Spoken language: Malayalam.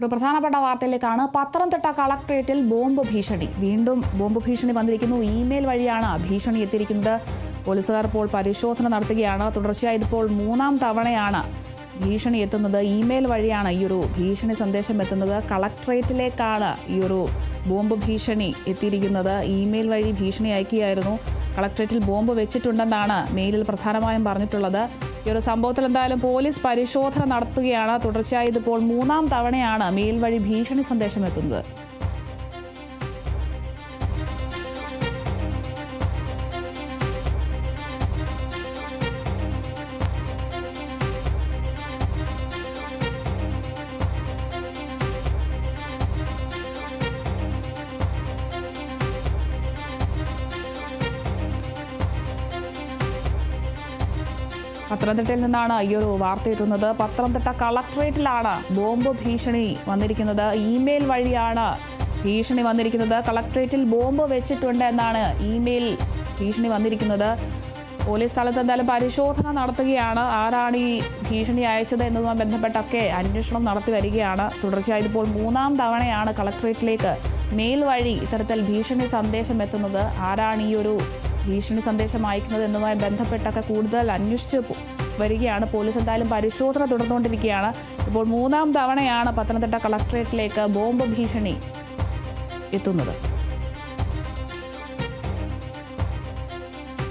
ഒരു പ്രധാനപ്പെട്ട വാർത്തയിലേക്കാണ്. പത്തനംതിട്ട കളക്ട്രേറ്റിൽ ബോംബ് ഭീഷണി. വീണ്ടും ബോംബ് ഭീഷണി വന്നിരിക്കുന്നു. ഇമെയിൽ വഴിയാണ് ഭീഷണി എത്തിയിരിക്കുന്നത്. പോലീസുകാർ ഇപ്പോൾ പരിശോധന നടത്തുകയാണ്. തുടർച്ചയായി ഇതിപ്പോൾ മൂന്നാം തവണയാണ് ഭീഷണി എത്തുന്നത്. ഇമെയിൽ വഴിയാണ് ഈ ഒരു ഭീഷണി സന്ദേശം എത്തുന്നത്. കളക്ട്രേറ്റിലേക്കാണ് ഈ ഒരു ബോംബ് ഭീഷണി എത്തിയിരിക്കുന്നത്. ഇമെയിൽ വഴി ഭീഷണി അയക്കുകയായിരുന്നു കളക്ട്രേറ്റിൽ ബോംബ് വെച്ചിട്ടുണ്ടെന്നാണ് മെയിലിൽ പ്രധാനമായും പറഞ്ഞിട്ടുള്ളത്. ഈ ഒരു സംഭവത്തിൽ എന്തായാലും പോലീസ് പരിശോധന നടത്തുകയാണ്. തുടർച്ചയായി ഇതിപ്പോൾ മൂന്നാം തവണയാണ് മെയിൽ വഴി ഭീഷണി സന്ദേശം എത്തുന്നത്. പത്തനംതിട്ടയിൽ നിന്നാണ് ഈ ഒരു വാർത്ത എത്തുന്നത്. പത്തനംതിട്ട കളക്ട്രേറ്റിലാണ് ബോംബ് ഭീഷണി വന്നിരിക്കുന്നത്. ഇമെയിൽ വഴിയാണ് ഭീഷണി വന്നിരിക്കുന്നത്. കളക്ട്രേറ്റിൽ ബോംബ് വെച്ചിട്ടുണ്ട് എന്നാണ് ഇമെയിൽ ഭീഷണി വന്നിരിക്കുന്നത്. പോലീസ് സ്ഥലത്ത് എന്തായാലും പരിശോധന നടത്തുകയാണ്. ആരാണ് ഈ ഭീഷണി അയച്ചത് എന്നതുമായി ബന്ധപ്പെട്ടൊക്കെ അന്വേഷണം നടത്തി വരികയാണ്. തുടർച്ചയായി ഇതിപ്പോൾ മൂന്നാം തവണയാണ് കളക്ട്രേറ്റിലേക്ക് മെയിൽ വഴി ഇത്തരത്തിൽ ഭീഷണി സന്ദേശം എത്തുന്നത് ആരാണ് ഈ ഒരു ഭീഷണി സന്ദേശം അയക്കുന്നത് എന്നുമായി ബന്ധപ്പെട്ടൊക്കെ കൂടുതൽ അന്വേഷിച്ച് വരികയാണ്. പോലീസ് എന്തായാലും പരിശോധന തുടർന്നുകൊണ്ടിരിക്കുകയാണ്. ഇപ്പോൾ മൂന്നാം തവണയാണ് പത്തനംതിട്ട കളക്ട്രേറ്റിലേക്ക് ബോംബ് ഭീഷണി എത്തുന്നത്.